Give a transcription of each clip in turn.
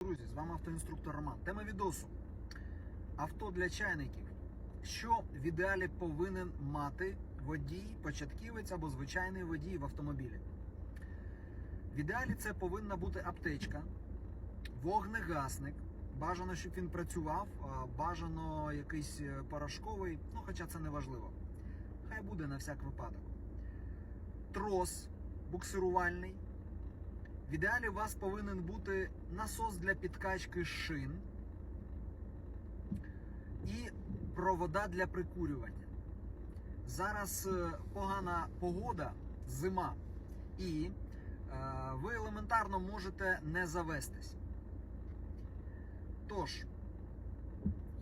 Друзі, з вами автоінструктор Роман. Тема відосу. Авто для чайників. Що в ідеалі повинен мати водій, початківець або звичайний водій в автомобілі? В ідеалі це повинна бути аптечка, вогнегасник. Бажано, щоб він працював, бажано якийсь е, порошковий, ну хоча це не важливо. Хай буде на всяк випадок. Трос буксирувальний. В ідеалі у вас повинен бути насос для підкачки шин і провода для прикурювання. Зараз е, погана погода, зима, і е, ви елементарно можете не завестись. Тож,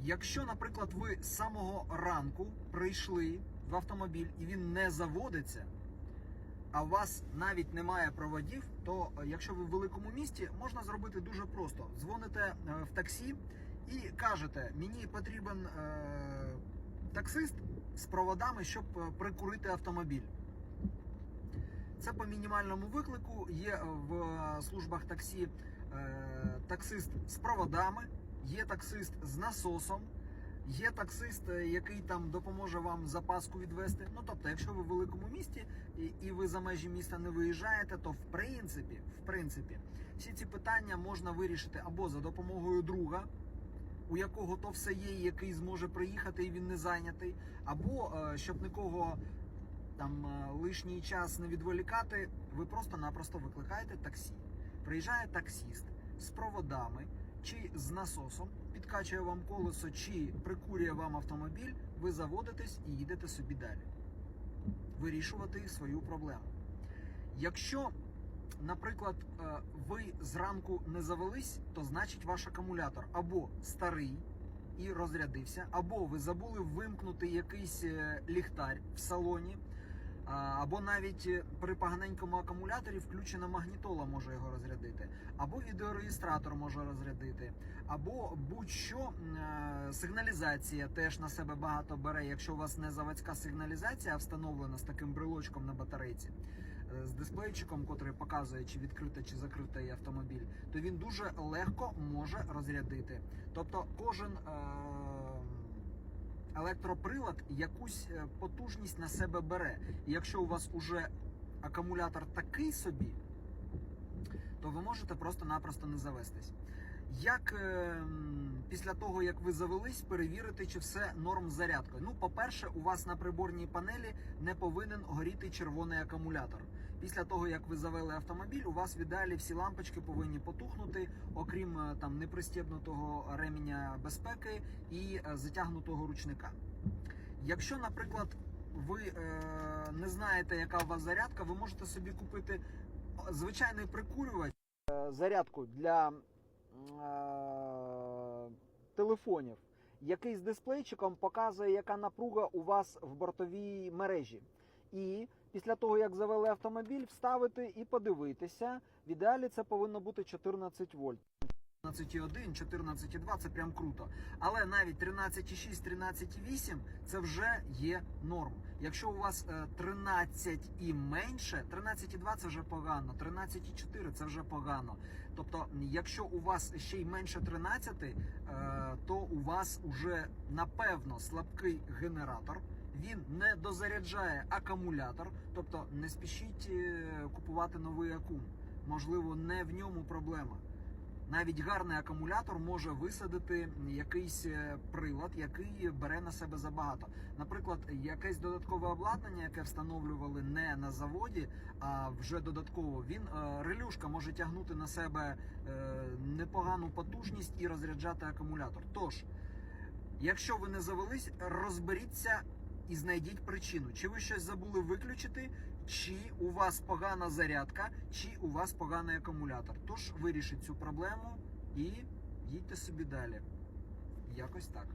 якщо, наприклад, ви з самого ранку прийшли в автомобіль і він не заводиться, а у вас навіть немає проводів, то е, якщо ви в великому місті, можна зробити дуже просто. Дзвоните е, в таксі і кажете, мені потрібен е, таксист з проводами, щоб е, прикурити автомобіль. Це по мінімальному виклику. Є в службах таксі е, таксист з проводами, є таксист з насосом. Є таксист, е, який там допоможе вам запаску відвести. Ну тобто, якщо ви в великому місті і, ви за межі міста не виїжджаєте, то в принципі, в принципі, всі ці питання можна вирішити або за допомогою друга, у якого то все є, який зможе приїхати і він не зайнятий, або е, щоб нікого там е, лишній час не відволікати, ви просто-напросто викликаєте таксі. Приїжджає таксіст з проводами чи з насосом, підкачує вам колесо, чи прикурює вам автомобіль, ви заводитесь і їдете собі далі. Вирішувати свою проблему. Якщо, наприклад, е, ви зранку не завелись, то значить ваш акумулятор або старий і розрядився, або ви забули вимкнути якийсь е, ліхтар в салоні. Або навіть е, при поганенькому акумуляторі включена магнітола може його розрядити, або відеореєстратор може розрядити, або будь-що е, сигналізація теж на себе багато бере. Якщо у вас не заводська сигналізація, а встановлена з таким брелочком на батарейці, е, з дисплейчиком, котрий показує, чи відкрита чи закрита автомобіль, то він дуже легко може розрядити. Тобто кожен. Електроприлад якусь е, потужність на себе бере. І якщо у вас уже акумулятор такий собі, то ви можете просто-напросто не завестись. Як е, після того, як ви завелись, перевірити, чи все норм з зарядкою? Ну, по-перше, у вас на приборній панелі не повинен горіти червоний акумулятор. Після того, як ви завели автомобіль, у вас в всі лампочки повинні потухнути, окрім е, там непристібнутого ременя безпеки і е, затягнутого ручника. Якщо, наприклад, ви е, не знаєте, яка у вас зарядка, ви можете собі купити звичайний прикурювач. Е, зарядку для телефонів, який з дисплейчиком показує, яка напруга у вас в бортовій мережі. І після того, як завели автомобіль, вставити і подивитися. В ідеалі це повинно бути 14 вольт. 13,1, 14,2 це прям круто. Але навіть 13,6, 13,8 це вже є норм. Якщо у вас е, 13 і менше, 13,2 це вже погано, 13,4 це вже погано. Тобто, якщо у вас ще й менше 13, е, то у вас уже напевно слабкий генератор. Він не дозаряджає акумулятор, тобто не спішіть е, купувати новий акум. Можливо, не в ньому проблема. Навіть гарний акумулятор може висадити якийсь е, прилад, який бере на себе забагато. Наприклад, якесь додаткове обладнання, яке встановлювали не на заводі, а вже додатково, він е, релюшка може тягнути на себе е, непогану потужність і розряджати акумулятор. Тож, якщо ви не завелись, розберіться і знайдіть причину, чи ви щось забули виключити, чи у вас погана зарядка, чи у вас поганий акумулятор. Тож вирішіть цю проблему і їдьте собі далі. Якось так.